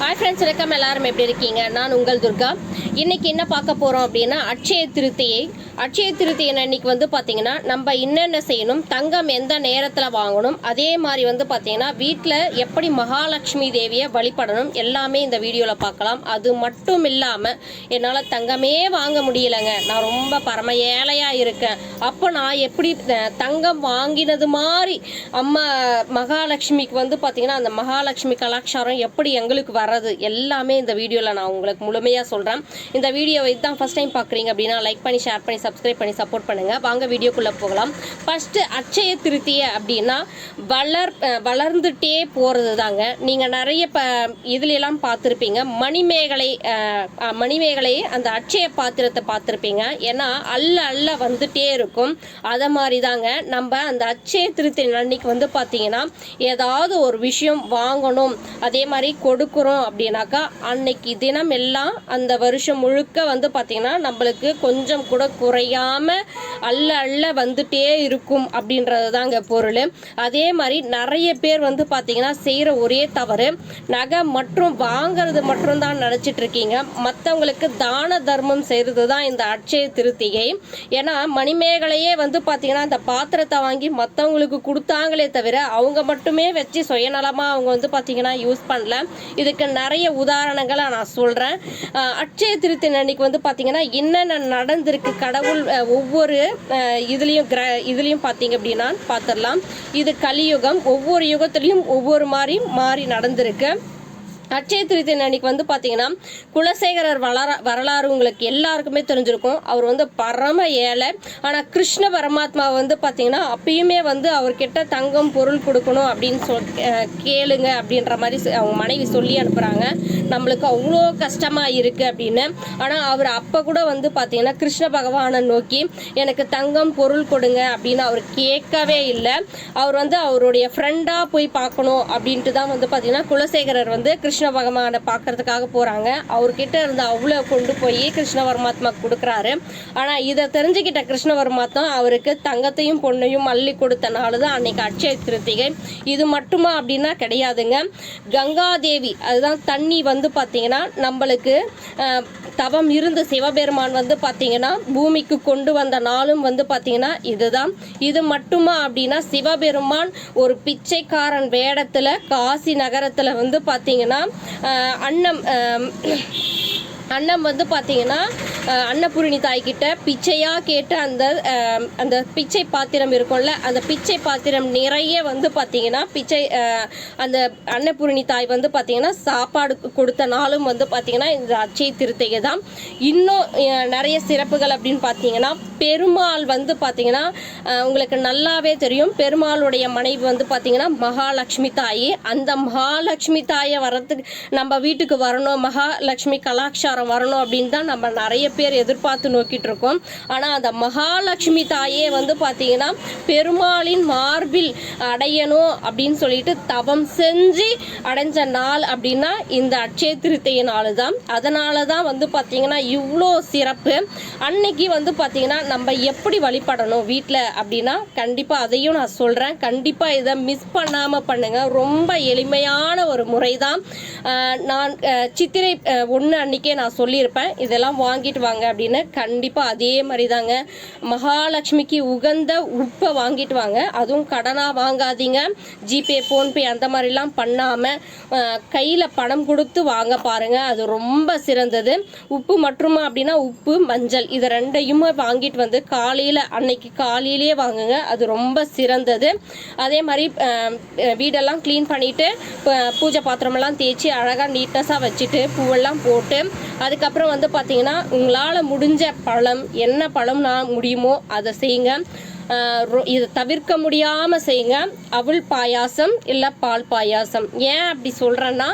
Hi friends வணக்கம். எல்லாரும் எப்படி இருக்கீங்க? நான் உங்கள் துர்கா. இன்னைக்கு என்ன பார்க்க போகிறோம் அப்படின்னா அட்சய திருத்தியை. அட்சய திருத்தியை அன்னைக்கு வந்து பார்த்தீங்கன்னா நம்ம என்னென்ன செய்யணும் தங்கம் எந்த நேரத்தில் வாங்கணும் அதே மாதிரி வந்து பார்த்தீங்கன்னா வீட்டில் எப்படி மகாலட்சுமி தேவியை வழிபடணும் எல்லாமே இந்த வீடியோவில் பார்க்கலாம். அது மட்டும் இல்லாமல் என்னால் தங்கமே வாங்க முடியலைங்க. நான் ரொம்ப பரம ஏழையாக இருக்கேன். அப்போ நான் எப்படி தங்கம் வாங்கினது மாதிரி அம்மா மகாலட்சுமிக்கு வந்து பார்த்தீங்கன்னா அந்த மகாலட்சுமி கலாச்சாரம் எப்படி எங்களுக்கு வர வர்றது எல்லாமே இந்த வீடியோவில் நான் உங்களுக்கு முழுமையாக சொல்கிறேன் இந்த வீடியோவை தான் ஃபஸ்ட் டைம் பார்க்குறீங்க அப்படின்னா லைக் பண்ணி ஷேர் பண்ணி சப்ஸ்கிரைப் பண்ணி சப்போர்ட் பண்ணுங்கள் வாங்க வீடியோக்குள்ளே போகலாம். ஃபஸ்ட்டு அச்சய திருத்திய அப்படின்னா வளர் வளர்ந்துட்டே போகிறது தாங்க நீங்கள் நிறைய ப இதுலெல்லாம் பார்த்துருப்பீங்க. மணிமேகலை மணிமேகலை அந்த அச்சய பாத்திரத்தை பார்த்துருப்பீங்க. ஏன்னா அல்ல அல்ல வந்துட்டே இருக்கும். அதை மாதிரி தாங்க நம்ம அந்த அச்சய திருத்தி அன்னைக்கு வந்து பார்த்தீங்கன்னா ஏதாவது ஒரு விஷயம் வாங்கணும். அதே மாதிரி கொடுக்குறோம் அப்படின்னாக்கா அன்னைக்கு தினம் எல்லாம் அந்த வருஷம் முழுக்க வந்து பார்த்திங்கன்னா நம்மளுக்கு கொஞ்சம் கூட குறையாம அள்ள அள்ள வந்துட்டே இருக்கும் அப்படின்றது தாங்க பொருள். அதே மாதிரி நிறைய பேர் வந்து பார்த்திங்கன்னா செய்கிற ஒரே தவறு நகை மற்றும் வாங்குறது மட்டும்தான் நினச்சிட்டு இருக்கீங்க. மற்றவங்களுக்கு தான தர்மம் செய்கிறது தான் இந்த அட்சய திருத்திகை. ஏன்னா மணிமேகலையே வந்து பார்த்தீங்கன்னா இந்த பாத்திரத்தை வாங்கி மற்றவங்களுக்கு கொடுத்தாங்களே தவிர அவங்க மட்டுமே வச்சு சுயநலமாக அவங்க வந்து பார்த்திங்கன்னா யூஸ் பண்ணல. இதுக்கு நிறைய உதாரணங்களை நான் சொல்கிறேன் அட்சய திருத்தின் அன்னைக்கு வந்து பார்த்தீங்கன்னா என்னென்ன நடந்திருக்கு கடவுள் ஒவ்வொரு இதுலேயும் கிர இதுலேயும் பார்த்தீங்க அப்படின்னா பார்த்துடலாம் இது கலியுகம் ஒவ்வொரு யுகத்துலேயும் ஒவ்வொரு மாதிரி மாறி நடந்திருக்கு. அச்சய திருத்தின் அன்னைக்கு வந்து பார்த்தீங்கன்னா குலசேகரர் வளர வரலாறு உங்களுக்கு எல்லாருக்குமே தெரிஞ்சிருக்கும். அவர் வந்து பரம ஏழை. ஆனால் கிருஷ்ண பரமாத்மா வந்து பார்த்தீங்கன்னா அப்பயுமே வந்து அவர்கிட்ட தங்கம் பொருள் கொடுக்கணும் அப்படின்னு சொல் கேளுங்க அப்படின்ற மாதிரி சொ- அவங்க மனைவி சொல்லி அனுப்புகிறாங்க நம்மளுக்கு அவ்வளோ கஷ்டமாக இருக்குது அப்படின்னு. ஆனால் அவர் அப்போ கூட வந்து பார்த்தீங்கன்னா கிருஷ்ண பகவானை நோக்கி எனக்கு தங்கம் பொருள் கொடுங்க அப்படின்னு அவர் கேட்கவே இல்லை. அவர் வந்து அவருடைய ஃப்ரெண்டாக போய் பார்க்கணும் அப்படின்ட்டு தான் வந்து பார்த்தீங்கன்னா குலசேகரர் வந்து கிருஷ்ண பகவானை பார்க்கறதுக்காக போகிறாங்க அவர்கிட்ட இருந்து அவ்வளோ கொண்டு போய் கிருஷ்ண பரமாத்மா கொடுக்குறாரு. ஆனால் இதை தெரிஞ்சுக்கிட்ட கிருஷ்ண பரமாத்மா அவருக்கு தங்கத்தையும் பொண்ணையும் அள்ளி கொடுத்தனால தான் அன்னைக்கு அட்சய திருத்திகை. இது மட்டுமா அப்படின்னா கிடையாதுங்க. கங்காதேவி அதுதான் தண்ணி வந்து பார்த்திங்கன்னா நம்மளுக்கு தவம் இருந்து சிவபெருமான் வந்து பார்த்திங்கன்னா பூமிக்கு கொண்டு வந்த நாளும் வந்து பார்த்தீங்கன்னா இதுதான். இது மட்டுமா அப்படின்னா சிவபெருமான் ஒரு பிச்சைக்காரன் வேடத்தில் காசி நகரத்தில் வந்து பார்த்தீங்கன்னா அன்னம் அஹ், அன்னம் வந்து பார்த்தீங்கன்னா அன்னபூரணி தாய்கிட்ட பிச்சையாக கேட்டு அந்த அந்த பிச்சை பாத்திரம் இருக்கும்ல அந்த பிச்சை பாத்திரம் நிறைய வந்து பார்த்தீங்கன்னா பிச்சை அந்த அன்னபூரணி தாய் வந்து பார்த்தீங்கன்னா சாப்பாடு கொடுத்த நாளும் வந்து பார்த்தீங்கன்னா இந்த அச்சை திருத்தையை தான். இன்னும் நிறைய சிறப்புகள் அப்படின்னு பார்த்தீங்கன்னா பெருமாள் வந்து பார்த்தீங்கன்னா உங்களுக்கு நல்லாவே தெரியும். பெருமாளுடைய மனைவி வந்து பார்த்தீங்கன்னா மகாலட்சுமி தாய். அந்த மகாலட்சுமி தாயை வரத்துக்கு நம்ம வீட்டுக்கு வரணும் மகாலட்சுமி கலாச்சாரம் வரணும் அப்படின்னு தான் நம்ம நிறைய பேர் எதிர்பார்த்து நோக்கிட்டு இருக்கோம் ஆனால் அந்த மகாலட்சுமி தாயே வந்து பார்த்தீங்கன்னா பெருமாளின் மார்பில் அடையணும் அப்படின்னு சொல்லிட்டு தவம் செஞ்சு அடைஞ்ச நாள் அப்படின்னா இந்த அட்சய திருத்தைய நாள் தான் அதனால தான் வந்து பார்த்தீங்கன்னா இவ்வளோ சிறப்பு. அன்னைக்கு வந்து பார்த்தீங்கன்னா நம்ம எப்படி வழிபடணும் வீட்டில் அப்படின்னா கண்டிப்பாக அதையும் நான் சொல்கிறேன் கண்டிப்பாக இதை மிஸ் பண்ணாமல் பண்ணுங்கள் ரொம்ப எளிமையான ஒரு முறை தான் நான் சித்திரை ஒன்று அன்னைக்கே நான் சொல்லியிருப்பேன். இதெல்லாம் வாங்கிட்டு வாங்க அப்படின்னு கண்டிப்பாக அதே மாதிரி தாங்க மகாலட்சுமிக்கு உகந்த உப்பை வாங்கிட்டு வாங்க அதுவும் கடனாக வாங்காதீங்க. ஜிபே ஃபோன்பே அந்த மாதிரிலாம் பண்ணாமல் கையில் பணம் கொடுத்து வாங்க பாருங்கள் அது ரொம்ப சிறந்தது. உப்பு மற்றும் அப்படின்னா உப்பு மஞ்சள். இது ரெண்டையுமே வாங்கிட்டு வந்து காலையில் அன்னைக்கு காலையிலேயே வாங்குங்க. அது ரொம்ப சிறந்தது. அதே மாதிரி வீடெல்லாம் க்ளீன் பண்ணிவிட்டு பூஜை பாத்திரமெல்லாம் தேய்ச்சி அழகாக நீட்னஸாக வச்சுட்டு பூவெல்லாம் போட்டு அதுக்கப்புறம் வந்து பார்த்தீங்கன்னா உங்களால் முடிஞ்ச பழம் என்ன பழம் நான் முடியுமோ அதை செய்யுங்க. ரொ- இதை தவிர்க்க முடியாமல் செய்யுங்க. அவள் பாயாசம் இல்லை பால் பாயாசம். ஏன் அப்படி சொல்கிறேன்னா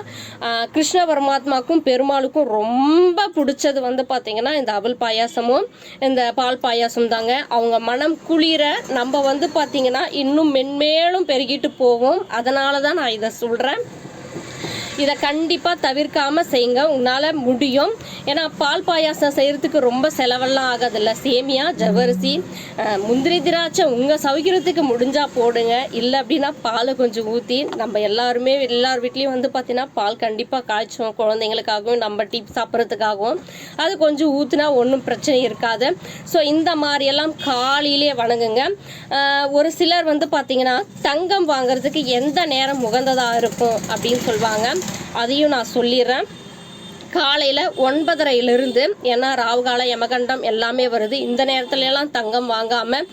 கிருஷ்ண பரமாத்மாக்கும் பெருமாளுக்கும் ரொம்ப பிடிச்சது வந்து பார்த்திங்கன்னா இந்த அவள் பாயாசமும் இந்த பால் பாயாசம் தாங்க. அவங்க மனம் குளிர நம்ம வந்து பார்த்திங்கன்னா இன்னும் மென்மேலும் பெருகிட்டு போவோம் அதனால தான் நான் இதை சொல்கிறேன் இதை கண்டிப்பாக தவிர்க்காமல் செய்யுங்க. உங்களால் முடியும். ஏன்னா பால் பாயாசம் செய்கிறதுக்கு ரொம்ப செலவெல்லாம் ஆகாதில்ல. சேமியா ஜவரிசி முந்திரி திராட்சை உங்கள் சௌகரியத்துக்கு முடிஞ்சால் போடுங்க. இல்லை அப்படின்னா பாலை கொஞ்சம் ஊற்றி நம்ம எல்லாருமே எல்லார் வீட்லேயும் வந்து பார்த்தீங்கன்னா பால் கண்டிப்பாக காய்ச்சும் குழந்தைங்களுக்காகவும் நம்ம டீ சாப்பிட்றதுக்காகவும். அது கொஞ்சம் ஊற்றுனா ஒன்றும் பிரச்சனை இருக்காது. ஸோ இந்த மாதிரியெல்லாம் காலையிலே வணங்குங்க. ஒரு சிலர் வந்து பார்த்தீங்கன்னா தங்கம் வாங்குறதுக்கு எந்த நேரம் உகந்ததாக இருக்கும் அப்படின்னு சொல்லுவாங்க அதையும் நான் சொல்லிடுறேன். காலையில் ஒன்பதரையிலிருந்து ஏன்னா ராவுகால யமகண்டம் எல்லாமே வருது. இந்த நேரத்துல எல்லாம் தங்கம் வாங்காமல்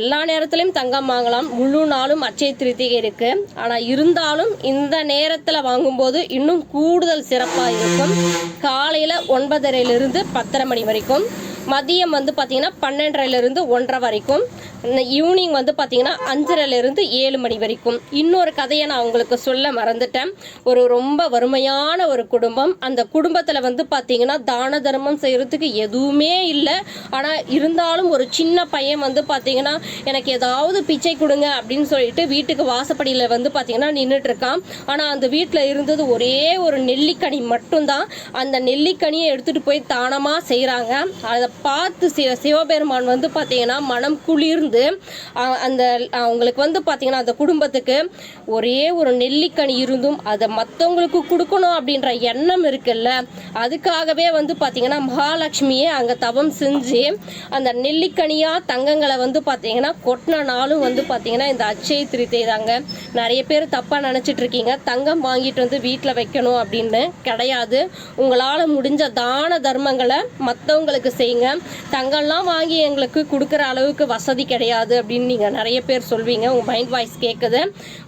எல்லா நேரத்துலையும் தங்கம் வாங்கலாம். முழு நாளும் அச்சய திருத்திகை இருக்குது ஆனால் இருந்தாலும் இந்த நேரத்தில் வாங்கும்போது இன்னும் கூடுதல் சிறப்பாக இருக்கும். காலையில் ஒன்பதரையிலிருந்து பத்தரை மணி வரைக்கும். மதியம் வந்து பார்த்தீங்கன்னா பன்னெண்டரைலேருந்து ஒன்றரை வரைக்கும். ஈவினிங் வந்து பார்த்தீங்கன்னா அஞ்சரைலேருந்து ஏழு மணி வரைக்கும். இன்னொரு கதையை நான் உங்களுக்கு சொல்ல மறந்துட்டேன். ஒரு ரொம்ப வறுமையான ஒரு குடும்பம். அந்த குடும்பத்தில் வந்து பார்த்தீங்கன்னா தான தர்மம் செய்கிறதுக்கு எதுவுமே இல்லை. ஆனால் இருந்தாலும் ஒரு சின்ன பையன் வந்து பார்த்தீங்கன்னா எனக்கு ஏதாவது பிச்சை கொடுங்க அப்படின்னு சொல்லிட்டு வீட்டுக்கு வாசப்படியில் வந்து பார்த்தீங்கன்னா நின்றுட்டு இருக்கான் ஆனால் அந்த வீட்டில் இருந்தது ஒரே ஒரு நெல்லிக்கனி மட்டும்தான். அந்த நெல்லிக்கனியை எடுத்துகிட்டு போய் தானமாக செய்கிறாங்க அதை பார்த்து சிவ சிவபெருமான் வந்து பார்த்தீங்கன்னா மனம் குளிர்ந்து அந்த அவங்களுக்கு வந்து பார்த்தீங்கன்னா அந்த குடும்பத்துக்கு ஒரே ஒரு நெல்லிக்கனி இருந்தும் அதை மற்றவங்களுக்கு கொடுக்கணும் அப்படின்ற எண்ணம் இருக்குல்ல அதுக்காகவே வந்து பார்த்தீங்கன்னா மகாலட்சுமியே அங்கே தவம் செஞ்சு அந்த நெல்லிக்கனியாக தங்கங்களை வந்து பார்த்தீங்கன்னா கொட்டின நாளும் வந்து பார்த்தீங்கன்னா இந்த அச்சய திருத்தை தாங்க. நிறைய பேர் தப்பாக நினச்சிட்டு இருக்கீங்க தங்கம் வாங்கிட்டு வந்து வீட்டில் வைக்கணும் அப்படின்னு கிடையாது. உங்களால் முடிஞ்ச தான தர்மங்களை மற்றவங்களுக்கு செய்யுங்க. தங்கம்லாம் வாங்கி எங்களுக்கு கொடுக்குற அளவுக்கு வசதி கிடையாது அப்படின்னு நீங்கள் நிறைய பேர் சொல்வீங்க. உங்கள் மைண்ட் வாய்ஸ் கேட்குது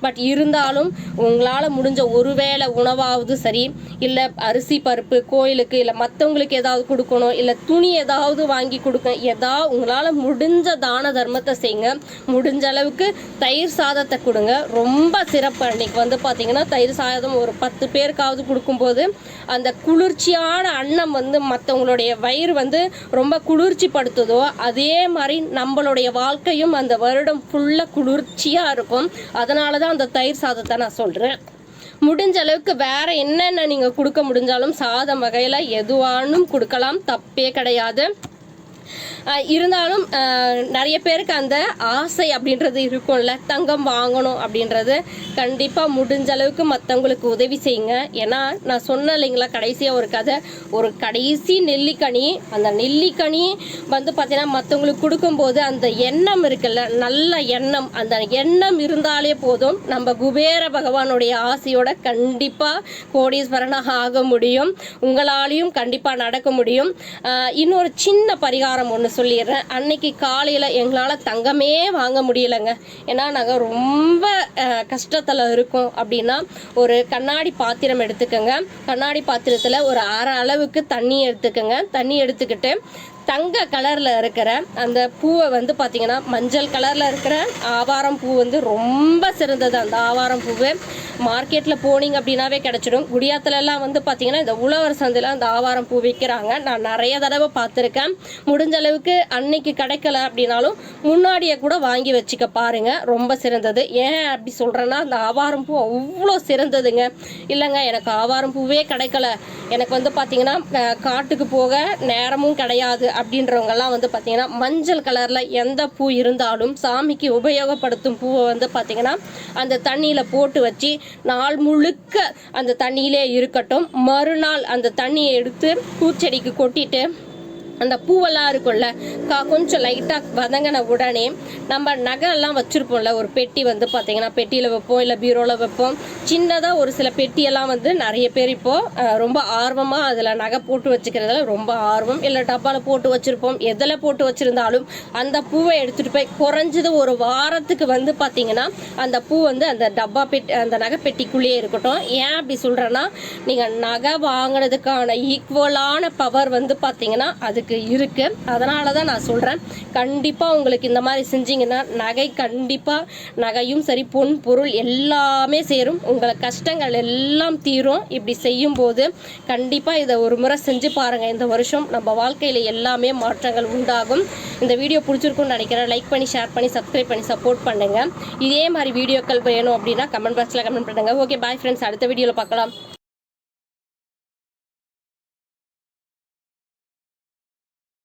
பட் இருந்தாலும் உங்களால் முடிஞ்ச ஒருவேளை உணவாவது சரி இல்லை அரிசி பருப்பு கோயிலுக்கு இல்லை மற்றவங்களுக்கு ஏதாவது கொடுக்கணும் இல்லை துணி ஏதாவது வாங்கி கொடுக்க ஏதாவது உங்களால் முடிஞ்ச தான தர்மத்தை செய்யுங்க. முடிஞ்ச அளவுக்கு தயிர் சாதத்தை கொடுங்க. ரொம்ப சிறப்பு. அன்னைக்கு வந்து பார்த்தீங்கன்னா தயிர் சாதம் ஒரு பத்து பேருக்காவது கொடுக்கும்போது அந்த குளிர்ச்சியான அன்னம் வந்து மற்றவங்களுடைய வயிறு வந்து ரொம்ப குளிர்ச்சி படுத்துதோ அதே மாதிரி நம்மளுடைய வாழ்க்கையும் அந்த வருடம் ஃபுல்லாக குளிர்ச்சியாக இருக்கும். அதனால தான் அந்த தயிர் சாதத்தை நான் சொல்கிறேன் முடிஞ்ச அளவுக்கு வேற என்னென்ன நீங்கள் கொடுக்க முடிஞ்சாலும் சாதம் வகையில் எதுவானும் கொடுக்கலாம். தப்பே கிடையாது. இருந்தாலும் நிறைய பேருக்கு அந்த ஆசை அப்படின்றது இருக்கும்ல. தங்கம் வாங்கணும் அப்படின்றது கண்டிப்பாக முடிஞ்ச அளவுக்கு மற்றவங்களுக்கு உதவி செய்யுங்க. ஏன்னா நான் சொன்னேன் இல்லைங்களா கடைசியாக ஒரு கதை. ஒரு கடைசி நெல்லிக்கனி அந்த நெல்லிக்கனி வந்து பார்த்தீங்கன்னா மற்றவங்களுக்கு கொடுக்கும்போது அந்த எண்ணம் இருக்குல்ல நல்ல எண்ணம். அந்த எண்ணம் இருந்தாலே போதும். நம்ம குபேர பகவானுடைய ஆசையோட கண்டிப்பாக கோடீஸ்வரனாக ஆக முடியும். உங்களாலையும் கண்டிப்பாக நடக்க முடியும். இன்னொரு சின்ன பரிகாரம் ஒன்று சொல்லிடுறேன். அன்னைக்கு காலையில் எங்களால் தங்கமே வாங்க முடியலைங்க. ஏன்னா நாங்கள் ரொம்ப கஷ்டத்தில் இருக்கோம் அப்படின்னா ஒரு கண்ணாடி பாத்திரம் எடுத்துக்கோங்க. கண்ணாடி பாத்திரத்தில் ஒரு அரை அளவுக்கு தண்ணி எடுத்துக்கோங்க. தண்ணி எடுத்துக்கிட்டு தங்க கலரில் இருக்கிற அந்த பூவை வந்து பார்த்தீங்கன்னா மஞ்சள் கலரில் இருக்கிற ஆவாரம் பூ வந்து ரொம்ப சிறந்தது அந்த ஆவாரம் பூவு. மார்க்கெட்டில் போனீங்க அப்படின்னாவே கிடச்சிடும். குடியாத்துலலாம் வந்து பார்த்தீங்கன்னா இந்த உழவர் சந்தையில் அந்த ஆவாரம் பூ விற்கிறாங்க நான் நிறைய தடவை பார்த்துருக்கேன். முடிஞ்ச அளவுக்கு அன்னைக்கு கிடைக்கல அப்படின்னாலும் முன்னாடியே கூட வாங்கி வச்சுக்க பாருங்கள் ரொம்ப சிறந்தது. ஏன் அப்படி சொல்கிறேன்னா அந்த ஆவாரம் பூ அவ்வளோ சிறந்ததுங்க. இல்லைங்க எனக்கு ஆவாரம் பூவே கிடைக்கல. எனக்கு வந்து பார்த்தீங்கன்னா காட்டுக்கு போக நேரமும் கிடையாது. அப்படின்றவங்கெல்லாம் வந்து பார்த்தீங்கன்னா மஞ்சள் கலரில் எந்த பூ இருந்தாலும் சாமிக்கு உபயோகப்படுத்தும் பூவை வந்து பார்த்தீங்கன்னா அந்த தண்ணியில் போட்டு வச்சு நாள் முழுக்க அந்த தண்ணியிலே இருக்கட்டும். மறுநாள் அந்த தண்ணியை எடுத்து பூச்செடிக்கு கொட்டிட்டு அந்த பூவெல்லாம் இருக்கும்ல கா கொஞ்சம் லைட்டாக வதங்கின உடனே நம்ம நகைலாம் வச்சுருப்போம்ல ஒரு பெட்டி வந்து பார்த்தீங்கன்னா பெட்டியில் வைப்போம் இல்லை பீரோவில் வைப்போம். சின்னதாக ஒரு சில பெட்டியெல்லாம் வந்து நிறைய பேர் இப்போது ரொம்ப ஆர்வமாக அதில் நகை போட்டு வச்சுக்கிறதுல ரொம்ப ஆர்வம். இல்லை டப்பாவில் போட்டு வச்சுருப்போம் எதில் போட்டு வச்சுருந்தாலும் அந்த பூவை எடுத்துகிட்டு போய் குறைஞ்சது ஒரு வாரத்துக்கு வந்து பார்த்தீங்கன்னா அந்த பூ வந்து அந்த டப்பா பெட்டி அந்த நகை பெட்டிக்குள்ளேயே இருக்கட்டும். ஏன் அப்படி சொல்கிறேன்னா நீங்கள் நகை வாங்கினதுக்கான ஈக்குவலான பவர் வந்து பார்த்தீங்கன்னா உங்களுக்கு இருக்குது அதனால தான் நான் சொல்கிறேன் கண்டிப்பாக உங்களுக்கு இந்த மாதிரி செஞ்சீங்கன்னா நகை கண்டிப்பாக நகையும் சரி பொன் பொருள் எல்லாமே சேரும். உங்களை கஷ்டங்கள் எல்லாம் தீரும். இப்படி செய்யும்போது கண்டிப்பாக இதை ஒரு முறை செஞ்சு பாருங்கள் இந்த வருஷம் நம்ம வாழ்க்கையில் எல்லாமே மாற்றங்கள் உண்டாகும். இந்த வீடியோ பிடிச்சிருக்கும்னு நினைக்கிறேன். லைக் பண்ணி ஷேர் பண்ணி சப்ஸ்கிரைப் பண்ணி சப்போர்ட் பண்ணுங்கள் இதே மாதிரி வீடியோக்கள் வேணும் அப்படின்னா கமெண்ட் பாக்ஸில் கமெண்ட் பண்ணுங்கள் ஓகே பாய் ஃப்ரெண்ட்ஸ் அடுத்த வீடியோவில் பார்க்கலாம்.